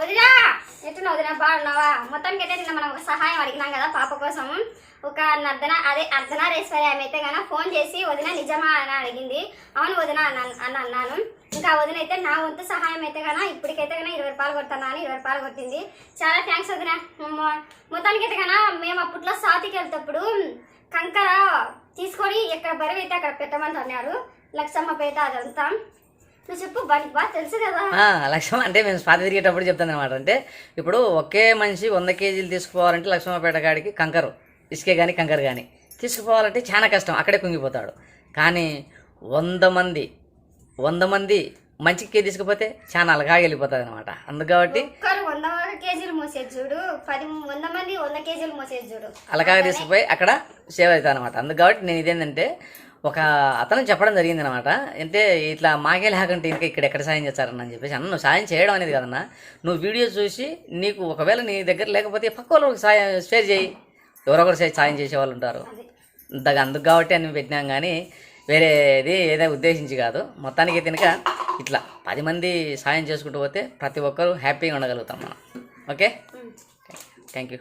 వదినా! ఎట్టున్నా వదినా? బాగున్నావా? మొత్తానికి అయితే నిన్న మనం ఒక సహాయం అడిగినాం కదా పాప కోసం. ఒక నర్దన అదే అర్ధనారేశ్వరి ఆమె అయితే గన ఫోన్ చేసి వదిన నిజమా? అని అడిగింది. అవును వదిన అని అన్నాను. ఇంకా వదిన అయితే నా వంతు సహాయం అయితే గన ఇప్పటికైతే గన ఇరవై రూపాయలు కొడతానా? అని ఇరవై రూపాయలు కొట్టింది. చాలా థ్యాంక్స్ వదిన. మొత్తానికి అయితే గన మేము అప్పట్లో సాతికి వెళ్తేప్పుడు కంకర తీసుకొని ఎక్కడ బరువు అయితే అక్కడ పెట్టమని అన్నారు. లక్షమ్మ పేట అదంతా. లక్ష్యం అంటే మేము స్వాతి తిరిగేటప్పుడు చెప్తాను అనమాట అంటే ఇప్పుడు ఒకే మనిషి వంద కేజీలు తీసుకుపోవాలంటే లక్ష్మణపేట కాడికి కంకరు ఇసుకే కానీ కంకర కానీ తీసుకుపోవాలంటే చాలా కష్టం అక్కడే కుంగిపోతాడు. కానీ వంద మంది వంద మంది మంచికి తీసుకుపోతే చాలా అలగా వెళ్ళిపోతుంది అనమాట అందుకు కాబట్టి ఒక్కరు వంద కేజీలు మోసేది చూడు పది వంద మంది వంద కేజీలు మోసేది చూడు. అలగా తీసుకుపోయి అక్కడ సేవ్ అవుతుంది అనమాట అందుకు కాబట్టి నేను ఇదేంటంటే ఒక అతను చెప్పడం జరిగింది అనమాట అంటే ఇట్లా మాకే లేకుంటే ఇంకా ఇక్కడ ఎక్కడ సాయం చేస్తారని అని చెప్పేసి. అన్న నువ్వు సాయం చేయడం అనేది కదన్నా. నువ్వు వీడియో చూసి నీకు ఒకవేళ నీ దగ్గర లేకపోతే పక్క వాళ్ళకి సాయం షేర్ చేయి. ఎవరో ఒకరు సే- సాయం చేసే వాళ్ళు ఉంటారు. ఇంతగా అందుకు కాబట్టి అన్ని పెట్టినాం కానీ వేరేది ఏదో ఉద్దేశించి కాదు. మొత్తానికి తినక ఇట్లా పది మంది సాయం చేసుకుంటూ పోతే ప్రతి ఒక్కరూ హ్యాపీగా ఉండగలుగుతాం మనం. ఓకే? Thank you